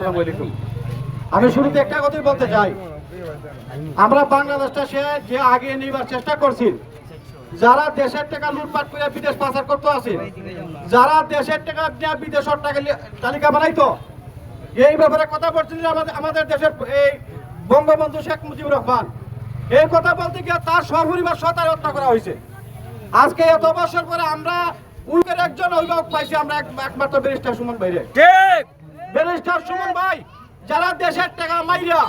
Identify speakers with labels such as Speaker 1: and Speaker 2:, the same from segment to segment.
Speaker 1: আসসালামু আলাইকুম। আমি শুরুতে একটা কথাই বলতে চাই। আমরা বাংলাদেশটা সে যে আগে নিবার চেষ্টা করছি যারা দেশের টাকা লুটপাট করে বিদেশ পাচার করতে আছে যারা দেশের টাকা নিয়ে বিদেশের টাকা তালিকা বানাইতো এই ব্যাপারে কথা বলছিলেন আমাদের আমাদের দেশের এই বঙ্গবন্ধু শেখ মুজিবুর রহমান। এই কথা বলতে গিয়ে তার সপরিবার সতার হত্যা করা হয়েছে। আজকে এত বছর পরে আমরা উল্টের একজন অভিভাবক পাইছি আমরা একমাত্র ব্যারিস্টার সুমন বাইরে ব্যারিস্টার সুমন ভাই, যারা দেশের টাকা মাইরা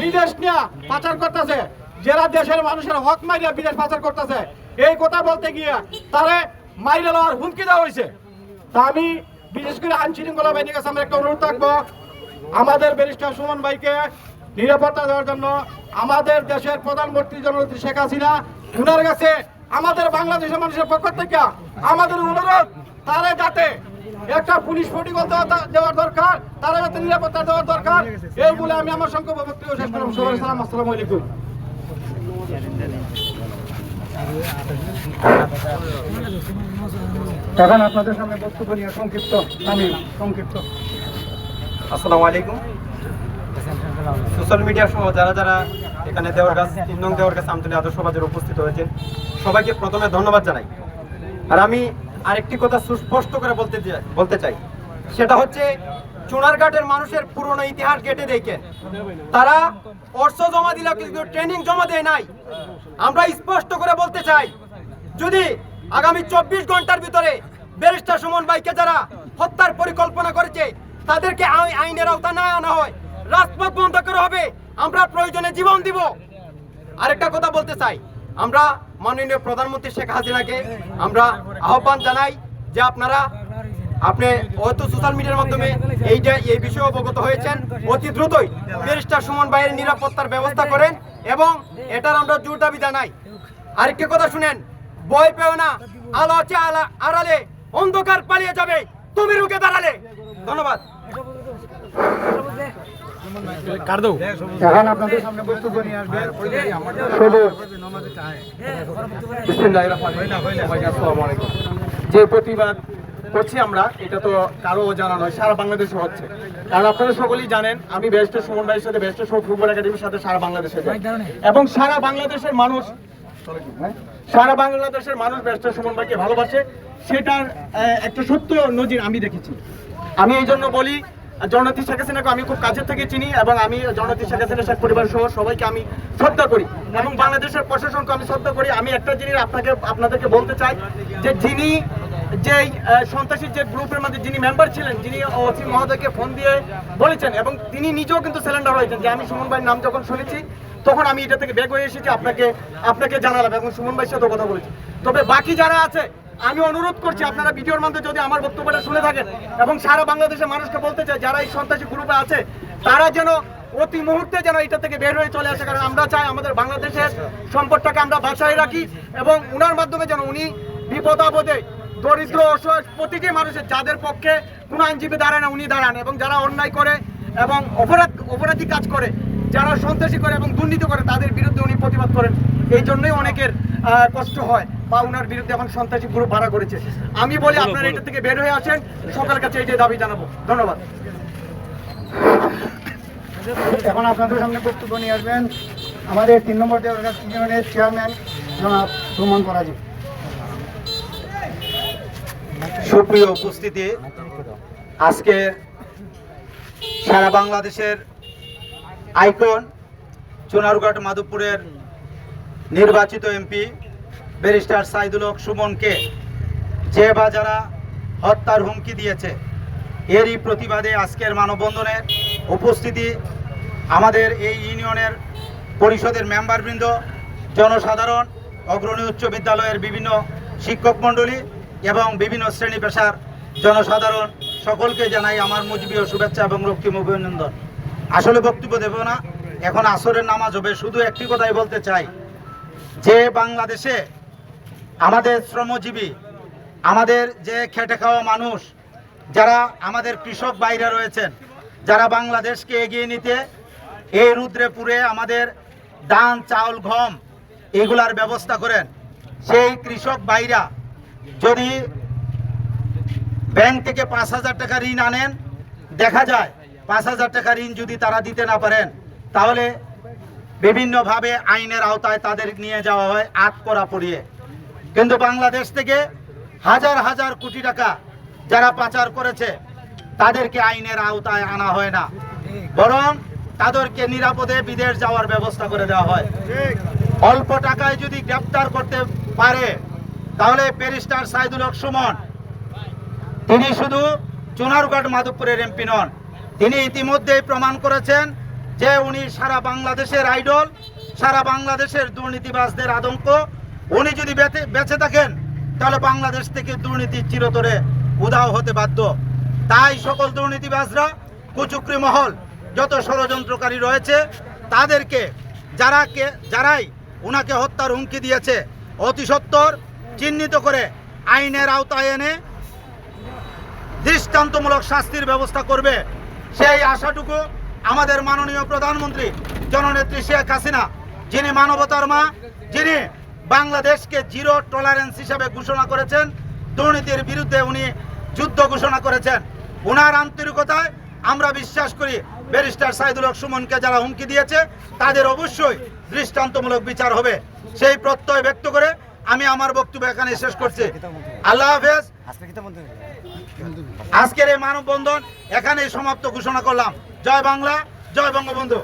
Speaker 1: বিদেশ নিয়ে পাচার করতেছে, যারা দেশের মানুষের হক মাইরা বিদেশ পাচার করতেছে, এই কথা বলতে গিয়ে তারে মাইরা লওয়ার হুমকি দেওয়া হয়েছে। তা আমি বিশেষ করে আইন শৃঙ্খলা বাহিনীর কাছে আমরা একটা অনুরোধ থাকব, আমাদের ব্যারিস্টার সুমন ভাইকে নিরাপত্তা দেওয়ার জন্য আমাদের দেশের প্রধানমন্ত্রী জননেত্রী শেখ হাসিনা, উনার কাছে আমাদের বাংলাদেশের মানুষের পক্ষ থেকে আমাদের অনুরোধ, তারে যাতে একটা পুলিশ দেওয়া- দেওয়ার দরকার তারা যাতে নিরাপত্তা দেওয়ার দরকার। এই বলে আমি আমার সংখ্য বক্তব্য শেষ করলাম। সবাই সালাম আসসালামু আলাইকুম। এখন আপনাদের সামনে বক্তব্য নিয়ে সংক্ষিপ্ত। আমি সংক্ষিপ্ত।
Speaker 2: আসসালামু আলাইকুম। সোশ্যাল মিডিয়া সহ যারা যারা এখানে দেওয়ার কাছ তিন নং দেওয়ার কাছে আমতলী আদর্শ উপস্থিত হয়েছেন সবাইকে প্রথমে ধন্যবাদ জানাই। আর আমি আরেকটি কথা সুস্পষ্ট করে বলতে বলতে চাই। সেটা হচ্ছে, চুনারঘাটের মানুষের পুরনো ইতিহাস গেটে দেখে তারা অর্থ জমা দিলে কিন্তু ট্রেনিং জমা দেয় নাই। আমরা স্পষ্ট করে বলতে চাই, যদি আগামী চব্বিশ ঘণ্টার ভিতরে ব্যারিস্টার সুমন ভাইকে যারা হত্যার পরিকল্পনা করেছে, তাদেরকে আই- আইনের আওতা না আনা হয়, রাজপথ বন্ধ করা হবে, আমরা প্রয়োজনে জীবন দিব। আরেকটা কথা বলতে চাই, আমরা মাননীয় প্রধানমন্ত্রী শেখ হাসিনাকে আমরা আহ্বান জানাই যে আপনারা, আপনি হয়তো সোশ্যাল মিডিয়ার মাধ্যমে এইটা, এই বিষয়ে অবগত হয়েছেন। অতি দ্রুতই ব্যারিস্টার সুমন ভাইয়ের নিরাপত্তার ব্যবস্থা করেন এবং এটার আমরা জোর দাবি জানাই। আরেকটি কথা শুনেন, ভয় পেও না, আলো আছে আলা আড়ালে, অন্ধকার পালিয়ে যাবে, তুমি রুখে দাঁড়ালে। ধন্যবাদ।
Speaker 1: এখন আপনাদের সামনে বক্তব্য নিয়ে আসবেন
Speaker 3: যে প্রতিবাদ করছি আমরা এটা তো কারও জানা নয় সারা বাংলাদেশে হচ্ছে। কারণ আপনারা সকলেই জানেন আমি বেস্ট সুমন ভাইয়ের সাথে বেস্ট ফুটবল একাডেমির সাথে সারা বাংলাদেশে এবং সারা বাংলাদেশের মানুষ সারা বাংলাদেশের মানুষ বেস্ট সুমন ভাইকে ভালোবাসে। সেটার একটা সত্য নজির আমি দেখেছি। আমি এই জন্য বলি জননেত্রী শেখ হাসিনাকে আমি খুব কাছের থেকে চিনি এবং আমি জননেত্রী শেখ হাসিনা, শেখ পরিবার সহ সবাইকে আমি শ্রদ্ধা করি এবং বাংলাদেশের প্রশাসনকে আমি শ্রদ্ধা করি। আমি একটা জিনিস আপনাকে, আপনাদেরকে বলতে চাই যে যিনি যে সন্ত্রাসী যে গ্রুপের মধ্যে যিনি মেম্বার ছিলেন, যিনি ওসি মহোদয়কে ফোন দিয়ে বলেছেন এবং তিনি নিজেও কিন্তু সিলিন্ডার হয়েছেন যে আমি সুমন ভাইয়ের নাম যখন শুনেছি, তখন আমি এটা থেকে বেগ হয়ে এসেছি, আপনাকে আপনাকে জানালাম এবং সুমন ভাইয়ের সাথে কথা বলেছি। তবে বাকি যারা আছে আমি অনুরোধ করছি, আপনারা ভিডিওর মধ্যে যদি আমার বক্তব্যটা শুনে থাকেন এবং সারা বাংলাদেশের মানুষকে বলতে চাই যারা এই সন্ত্রাসী গ্রুপে আছে, তারা যেন অতি মুহূর্তে যেন এটা থেকে বের হয়ে চলে আসে। কারণ আমরা চাই আমাদের বাংলাদেশের সম্পদটাকে আমরা বাঁচাই রাখি এবং উনার মাধ্যমে যেন উনি বিপদ আপদে দরিদ্র, অসহায় প্রতিটি মানুষের যাদের পক্ষে কোনো আইনজীবী দাঁড়ায় না, উনি দাঁড়ান এবং যারা অন্যায় করে এবং অপরাধ অপরাধী কাজ করে যারা সন্ত্রাসী করে এবং দুর্নীতি করে তাদের বিরুদ্ধে উনি প্রতিবাদ করেন। এই জন্যই অনেকের কষ্ট হয় বা উনার বিরুদ্ধে এখন সন্ত্রাসী গ্রুপ ভাড়া করেছে। আমি বলি আপনারা এটা থেকে বের হয়ে আসেন সবার কাছে এইটাই দাবি জানাব। ধন্যবাদ।
Speaker 1: এখন আপনাদের সামনে বক্তব্য নিয়ে আসবেন আমাদের তিন নম্বর ইউনিয়নের চেয়ারম্যান জনাব সুমন করাজি
Speaker 2: সুপ্রিয় উপস্থিতি আজকে সারা বাংলাদেশের আইকন, চুনারঘাট মাধবপুরের নির্বাচিত এমপি, ব্যারিস্টার সাইদুল হক সুমনকে যে বা যারা হত্যার হুমকি দিয়েছে, এরই প্রতিবাদে আজকের মানববন্ধনের উপস্থিতি আমাদের এই ইউনিয়নের পরিষদের মেম্বারবৃন্দ, জনসাধারণ, অগ্রণী উচ্চ বিদ্যালয়ের বিভিন্ন শিক্ষক মণ্ডলী এবং বিভিন্ন শ্রেণি পেশার জনসাধারণ, সকলকে জানাই আমার মুজবীয় শুভেচ্ছা এবং রক্তিম অভিনন্দন। আসলে বক্তব্য দেব না। এখন আসরের নামাজ হবে, শুধু একটি কথাই বলতে চাই। যে বাংলাদেশে আমাদের শ্রমজীবী, আমাদের যে খেটে খাওয়া মানুষ, যারা আমাদের কৃষক বাইরে রয়েছেন, যারা বাংলাদেশকে এগিয়ে নিতে এই রুদ্রে পুরে আমাদের ধান, চাউল, গম এগুলার ব্যবস্থা করেন, সেই কৃষক বাইরা যদি ব্যাংক থেকে পাঁচ হাজার টাকা ঋণ আনেন, দেখা যায় পাঁচ হাজার টাকা ঋণ যদি তারা দিতে না পারেন, তাহলে বিভিন্নভাবে আইনের আওতায় তাদের নিয়ে যাওয়া হয়, আট করা পড়িয়ে কিন্তু বাংলাদেশ থেকে হাজার হাজার কোটি টাকা যারা পাচার করেছে, তাদেরকে আইনের আওতায় আনা হয় না। বরং তাদেরকে নিরাপদে বিদেশ যাওয়ার ব্যবস্থা করে দেওয়া হয়। অল্প টাকায় যদি গ্রেপ্তার করতে পারে, তাহলে ব্যারিস্টার সাইদুল হক সুমন, তিনি শুধু চুনারুঘাট মাধবপুরের এমপি নন তিনি ইতিমধ্যেই প্রমাণ করেছেন যে উনি সারা বাংলাদেশের আইডল, সারা বাংলাদেশের দুর্নীতিবাজদের আতঙ্ক। উনি যদি বেঁচে থাকেন, তাহলে বাংলাদেশ থেকে দুর্নীতি চিরতরে উধাও হতে বাধ্য। তাই সকল দুর্নীতিবাজরা, কুচুকরি মহল, যত ষড়যন্ত্রকারী রয়েছে, তাদেরকে যারা কে, যারাই উনাকে হত্যার হুমকি দিয়েছে, অতি সত্বর চিহ্নিত করে আইনের আওতায় এনে দৃষ্টান্তমূলক শাস্তির ব্যবস্থা করবে। সেই আশাটুকু আমাদের মাননীয় প্রধানমন্ত্রী জননেত্রী শেখ হাসিনা, যিনি মানবতার মা, যিনি বাংলাদেশকে জিরো টলারেন্স হিসাবে ঘোষণা করেছেন, দুর্নীতির বিরুদ্ধে উনি যুদ্ধ ঘোষণা করেছেন। ওনার আন্তরিকতায় আমরা বিশ্বাস করি ব্যারিস্টার সাইদুল হক সুমনকে যারা হুমকি দিয়েছে, তাদের অবশ্যই দৃষ্টান্তমূলক বিচার হবে। সেই প্রত্যয় ব্যক্ত করে আমি আমার বক্তব্য এখানে শেষ করছি। আল্লাহ হাফেজ। আজকের এই মানববন্ধন এখানেই সমাপ্ত ঘোষণা করলাম। জয় বাংলা জয় বঙ্গবন্ধু।